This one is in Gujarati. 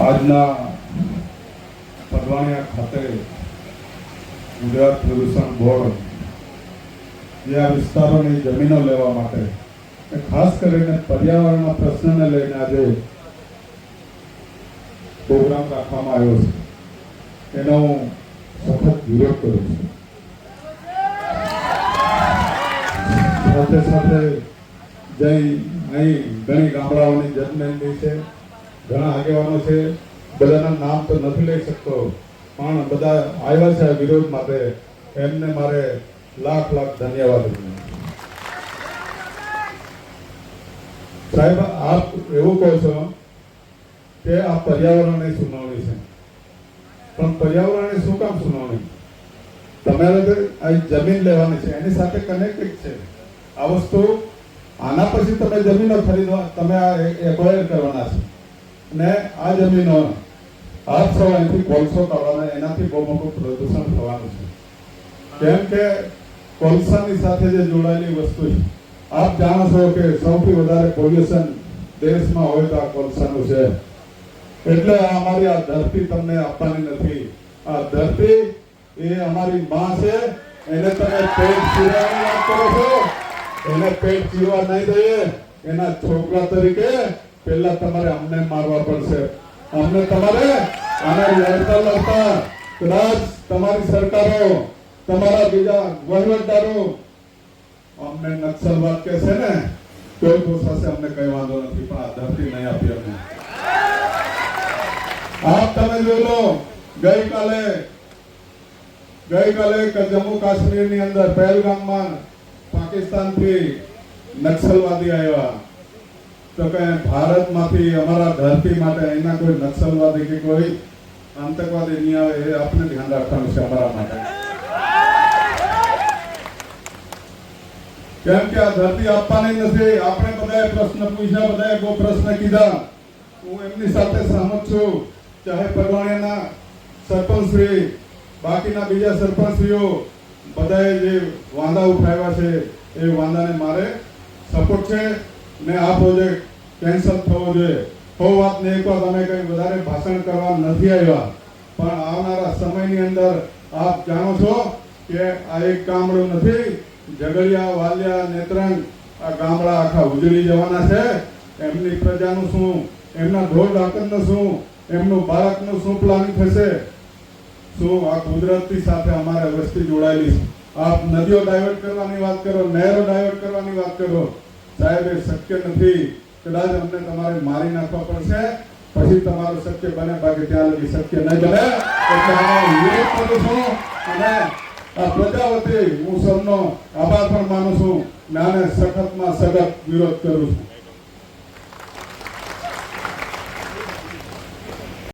આજના પડવાણિયા ખાતે ગુજરાત પ્રદૂષણ બોર્ડ જે આ વિસ્તારોની જમીનો લેવા માટે ખાસ કરીને પર્યાવરણના પ્રશ્નને લઈને આજે પ્રોગ્રામ રાખવામાં આવ્યો છે. એનો હું સખત વિરોધ કરું છું. સાથે સાથે જઈ અહીં ઘણી ગામડાઓની જન્મદિન છે. ઘણા આગેવાનો છે. બધાના નામ તો નથી લઈ શકતો, પણ બધા આવ્યા છે આ વિરોધ માટે. એમને મારે લાખ લાખ ધન્યવાદ. સાહેબ, આપ એવું કહો છો કે આ પર્યાવરણની સુનાવણી છે. પણ પર્યાવરણની શું કામ સુનાવણી? તમારે આ જમીન લેવાની છે, એની સાથે કનેક્ટેડ છે. આ વસ્તુ આના પછી તમે જમીનો ખરીદવા, તમે આ એક્વાયર કરવાના છે. ને આ જમીનો આઠસો અહીંથી કોલસો કરવાના, એનાથી બહુ પ્રદૂષણ થવાનું છે. કેમ કે કોલસાની સાથે જે જોડાયેલી વસ્તુ છે, આપ જાણો છો કે સૌથી વધારે પોલ્યુશન દેશમાં હોય તો આ કોલસાનું છે. એટલે અમારી આ ધરતી તમને આપવાની નથી. આ ધરતી એ અમારી માં છે, એને તમે પેટ ચીરવાની વાત કરો છો. એને પેટ ચીરવા નહીં દઈએ. એના છોકરા તરીકે પહેલા તમારે અમને મારવા પડશે. અમને તમારે આને લડતા લડતા કદાચ તમારી સરકારો, તમારા બીજા વહીવટદારો અમને નક્સલવાદ કે છે ને, કોઈ પોસાશે અમને કઈ વાંધો નથી, પણ આ ધરતી નહીં આપી અમને. આપ તમે જોઈ લો ગઈકાલે ગઈકાલે જમ્મુ કાશ્મીરની અંદર પહેલગામમાં પાકિસ્તાનથી નક્સલવાદી આવ્યા. તો કે ભારતમાંથી અમારા ધરતી માટે અહીંના કોઈ નક્સલવાદી કે કોઈ આતંકવાદી નહીં આવે એ આપણે ધ્યાન રાખવાનું છે અમારા માટે. કેમ કે આ ધરતી આપવાની નથી, આપણે બધાએ પ્રશ્ન પૂછ્યા, બધાએ બહુ પ્રશ્ન કીધા. હું એમની સાથે સહમત છું. ચાહે પરવાણીના સરપંચશ્રી, બાકીના બીજા સરપંચશ્રીઓ બધાએ જે વાંધા ઉઠાવ્યા છે, એ વાંધાને મારે સપોર્ટ છે. ને આ પ્રોજેક્ટ કેન્સલ થવો જોઈએ. હો વાત નહીં એક વાત અમે કંઈ વધારે ભાષણ કરવા નથી આવ્યા. પણ આવનારા સમયની અંદર આપ જાણો છો કે આ એક ગામડું નથી, ઝઘડિયા, વાલિયા, નેત્રંગ, આ ગામડા આખા ઉજળી જવાના છે. એમની પ્રજાનું શું? એમના ઢોર ડાકરનું શું? એમનું બાળકનું શું પ્લાનિંગ થશે? શું આ કુદરતની સાથે અમારે વસ્તી જોડાયેલી છે? આપ નદીઓ ડાયવર્ટ કરવાની વાત કરો, નહેરો ડાયવર્ટ કરવાની વાત કરો. સાહેબ, એ શક્ય નથી. કદાચ અમને તમારે મારી નાખવા પડશે, પછી તમારું સત્ય બને બાકી ત્યાં લગી સત્ય નહીં બને. વિરોધ કરું છું અને આ પ્રજા વતી હું સૌનો આભાર પણ માનું છું અને આને સખતમાં સખત વિરોધ કરું છું.